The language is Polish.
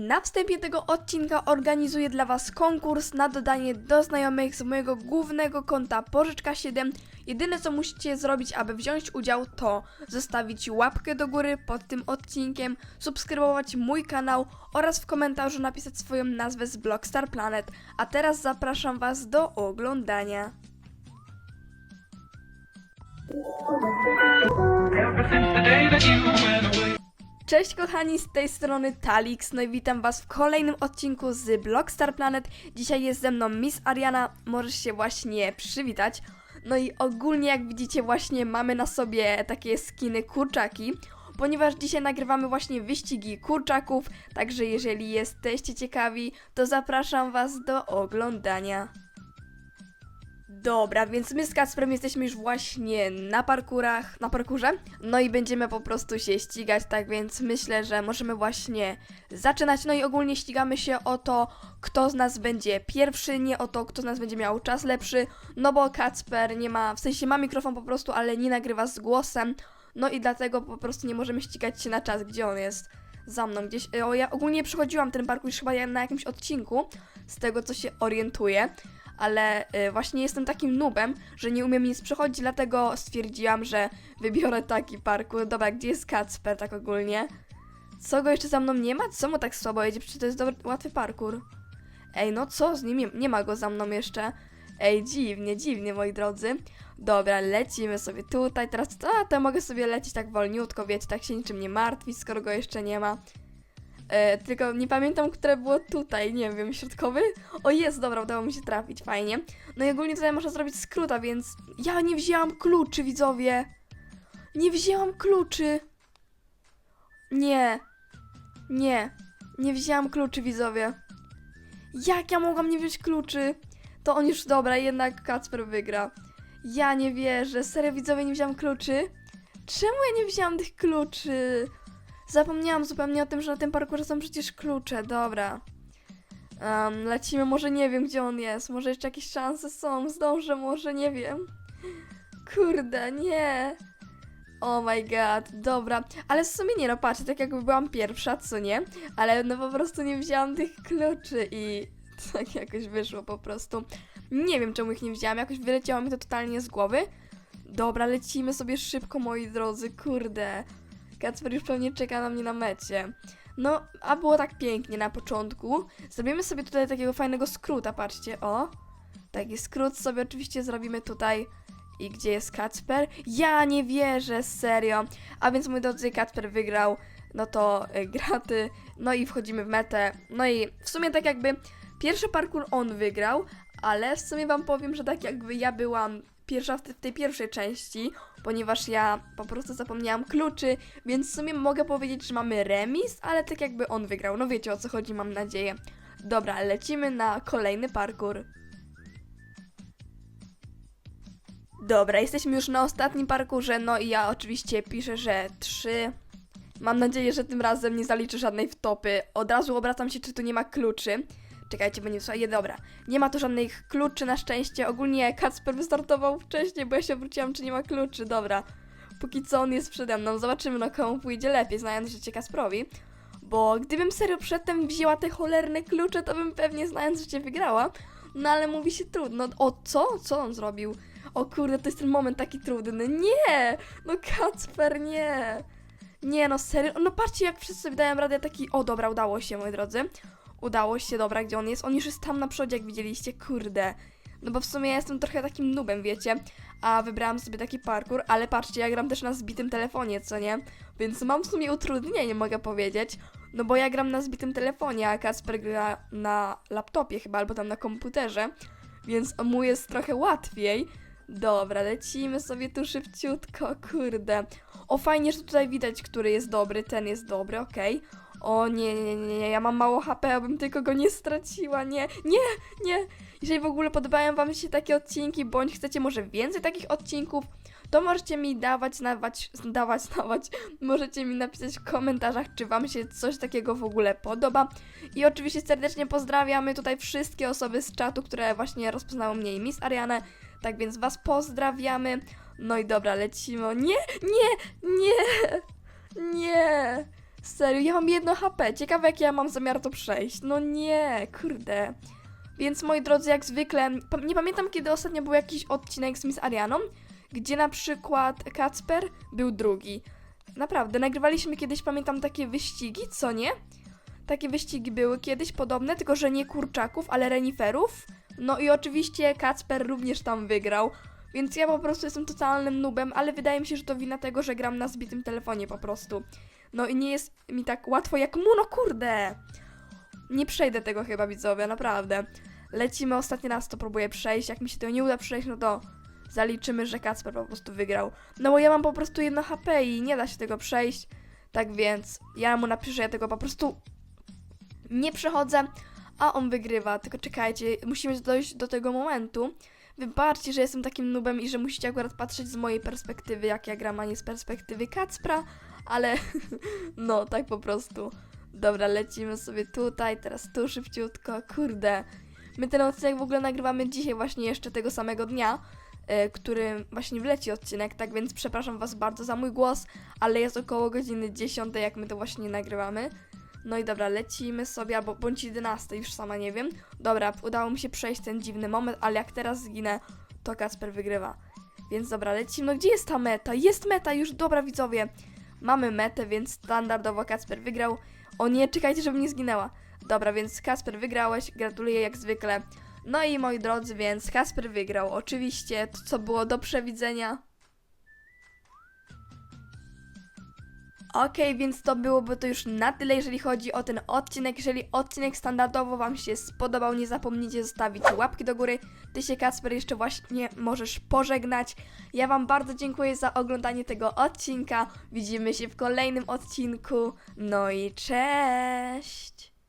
Na wstępie tego odcinka organizuję dla Was konkurs na dodanie do znajomych z mojego głównego konta Pożyczka7. Jedyne co musicie zrobić, aby wziąć udział, to zostawić łapkę do góry pod tym odcinkiem, subskrybować mój kanał oraz w komentarzu napisać swoją nazwę z Blockstar Planet. A teraz zapraszam Was do oglądania. Ever since the day that you went. Cześć kochani, z tej strony Talix, no i witam was w kolejnym odcinku z Blockstar Planet. Dzisiaj jest ze mną Miss Ariana, możesz się właśnie przywitać. No i ogólnie jak widzicie właśnie mamy na sobie takie skiny kurczaki, ponieważ dzisiaj nagrywamy właśnie wyścigi kurczaków, także jeżeli jesteście ciekawi, to zapraszam was do oglądania. Dobra, więc my z Kacprem jesteśmy już właśnie na parkurach, na parkurze, no i będziemy po prostu się ścigać, tak więc myślę, że możemy właśnie zaczynać, no i ogólnie ścigamy się o to, kto z nas będzie pierwszy, nie o to, kto z nas będzie miał czas lepszy, no bo Kacper nie ma, w sensie ma mikrofon po prostu, ale nie nagrywa z głosem, no i dlatego po prostu nie możemy ścigać się na czas, gdzie on jest. Za mną gdzieś. O, ja ogólnie przechodziłam ten parkour już chyba na jakimś odcinku, z tego co się orientuję ale y, właśnie jestem takim nubem, że nie umiem nic przechodzić, dlatego stwierdziłam, że wybiorę taki parkour. Dobra, gdzie jest Kacper tak ogólnie? Co go jeszcze za mną nie ma? Co mu tak słabo jedzie? Przecież to jest dobry, łatwy parkour. Ej, no co z nim? Nie, ma go za mną jeszcze. Ej, dziwnie, dziwnie, moi drodzy. Dobra, lecimy sobie tutaj. Teraz a, to mogę sobie lecieć tak wolniutko, wiecie, tak się niczym nie martwić, skoro go jeszcze nie ma. E, tylko nie pamiętam, które było tutaj, nie wiem, środkowy? O jest, dobra, udało mi się trafić, fajnie. No i ogólnie tutaj można zrobić skróta, więc ja nie wzięłam kluczy, widzowie. Nie wzięłam kluczy. Nie. Nie. Nie wzięłam kluczy, widzowie. Jak ja mogłam nie wziąć kluczy? To on już, dobra, jednak Kacper wygra. Ja nie wierzę, serio widzowie nie wziąłam kluczy? Czemu ja nie wzięłam tych kluczy? Zapomniałam zupełnie o tym, że na tym parkurze są przecież klucze, dobra. Um, lecimy, może nie wiem, gdzie on jest. Może jeszcze jakieś szanse są. Zdążę, może nie wiem. Kurde, nie. Oh my god, dobra. Ale w sumie nie no, patrzcie, tak jakby byłam pierwsza, co nie? Ale no po prostu nie wzięłam tych kluczy i tak jakoś wyszło po prostu. Nie wiem, czemu ich nie wzięłam, jakoś wyleciało mi to totalnie z głowy. Dobra, lecimy sobie szybko, moi drodzy, kurde. Kacper już pewnie czeka na mnie na mecie. No, a było tak pięknie na początku. Zrobimy sobie tutaj takiego fajnego skróta, patrzcie, o. Taki skrót sobie oczywiście zrobimy tutaj. I gdzie jest Kacper? Ja nie wierzę, serio. A więc mój drodzy, Kacper wygrał. No to y, graty. No i wchodzimy w metę. No i w sumie tak jakby pierwszy parkour on wygrał, ale w sumie wam powiem, że tak jakby ja byłam pierwsza w, te, w tej pierwszej części, ponieważ ja po prostu zapomniałam kluczy, więc w sumie mogę powiedzieć, że mamy remis, ale tak jakby on wygrał. No wiecie o co chodzi, mam nadzieję. Dobra, lecimy na kolejny parkour. Dobra, jesteśmy już na ostatnim parkurze, no i ja oczywiście piszę, że 3. Mam nadzieję, że tym razem nie zaliczę żadnej wtopy. Od razu obracam się, czy tu nie ma kluczy. Czekajcie, bo nie słuchaj, dobra. Nie ma tu żadnych kluczy na szczęście. Ogólnie Kacper wystartował wcześniej, bo ja się obróciłam, czy nie ma kluczy. Dobra. Póki co on jest przede mną. Zobaczymy, no komu pójdzie lepiej, znając życie Kasprowi. Bo gdybym serio przedtem wzięła te cholerne klucze, to bym pewnie znając życie wygrała. No ale mówi się trudno. O co? Co on zrobił? O kurde, to jest ten moment taki trudny. Nie! No Kacper, nie! Nie no, serio? No patrzcie, jak wszyscy sobie dają radę taki... O, dobra, udało się, moi drodzy. Udało się, dobra, gdzie on jest? On już jest tam na przodzie, jak widzieliście, kurde. No bo w sumie ja jestem trochę takim nubem, wiecie? A wybrałam sobie taki parkour, ale patrzcie, ja gram też na zbitym telefonie, co nie? Więc mam w sumie utrudnienie, mogę powiedzieć. No bo ja gram na zbitym telefonie, a Kasper gra na laptopie chyba, albo tam na komputerze. Więc mu jest trochę łatwiej. Dobra, lecimy sobie tu szybciutko, kurde. O, fajnie, że tutaj widać, który jest dobry, ten jest dobry, okej. O nie, nie, nie, ja mam mało HP, abym tylko go nie straciła, nie, nie, nie. Jeżeli w ogóle podobają wam się takie odcinki, bądź chcecie może więcej takich odcinków, to możecie mi dawać, dawać, dawać, dawać, możecie mi napisać w komentarzach, czy wam się coś takiego w ogóle podoba. I oczywiście serdecznie pozdrawiamy tutaj wszystkie osoby z czatu, które właśnie rozpoznały mnie i Miss Arianę, tak więc was pozdrawiamy. No i dobra, lecimy. Nie, nie, nie, nie. Serio, ja mam jedno HP. Ciekawe, jak ja mam zamiar to przejść. No nie, kurde. Więc moi drodzy, jak zwykle, nie pamiętam kiedy ostatnio był jakiś odcinek z Miss Arianą, gdzie na przykład Kacper był drugi. Naprawdę, nagrywaliśmy kiedyś, pamiętam, takie wyścigi, co nie? Takie wyścigi były kiedyś podobne, tylko że nie kurczaków, ale reniferów. No i oczywiście Kacper również tam wygrał. Więc ja po prostu jestem totalnym nubem, ale wydaje mi się, że to wina tego, że gram na zbitym telefonie po prostu. No i nie jest mi tak łatwo jak mu, no kurde! Nie przejdę tego chyba, widzowie, naprawdę. Lecimy ostatni raz, to próbuję przejść. Jak mi się to nie uda przejść, no to zaliczymy, że Kacper po prostu wygrał. No bo ja mam po prostu jedno HP i nie da się tego przejść. Tak więc ja mu napiszę, że ja tego po prostu nie przechodzę, a on wygrywa. Tylko czekajcie, musimy dojść do tego momentu. Wybaczcie, że jestem takim nubem i że musicie akurat patrzeć z mojej perspektywy, jak ja gram, a nie z perspektywy Kacpra, ale no, tak po prostu. Dobra, lecimy sobie tutaj, teraz tu szybciutko, kurde. My ten odcinek w ogóle nagrywamy dzisiaj właśnie jeszcze tego samego dnia, e, który właśnie wleci odcinek, tak więc przepraszam Was bardzo za mój głos, ale jest około godziny 10, jak my to właśnie nagrywamy. No i dobra, lecimy sobie, albo bądź 11, już sama nie wiem. Dobra, udało mi się przejść ten dziwny moment, ale jak teraz zginę, to Kacper wygrywa. Więc dobra, lecimy. No gdzie jest ta meta? Jest meta już, dobra widzowie. Mamy metę, więc standardowo Kacper wygrał. O nie, czekajcie, żeby nie zginęła. Dobra, więc Kasper wygrałeś, gratuluję jak zwykle. No i moi drodzy, więc Kasper wygrał. Oczywiście, to co było do przewidzenia. Okej, więc to byłoby to już na tyle, jeżeli chodzi o ten odcinek. Jeżeli odcinek standardowo Wam się spodobał, nie zapomnijcie zostawić łapki do góry. Ty się, Kasper, jeszcze właśnie możesz pożegnać. Ja Wam bardzo dziękuję za oglądanie tego odcinka. Widzimy się w kolejnym odcinku. No i cześć!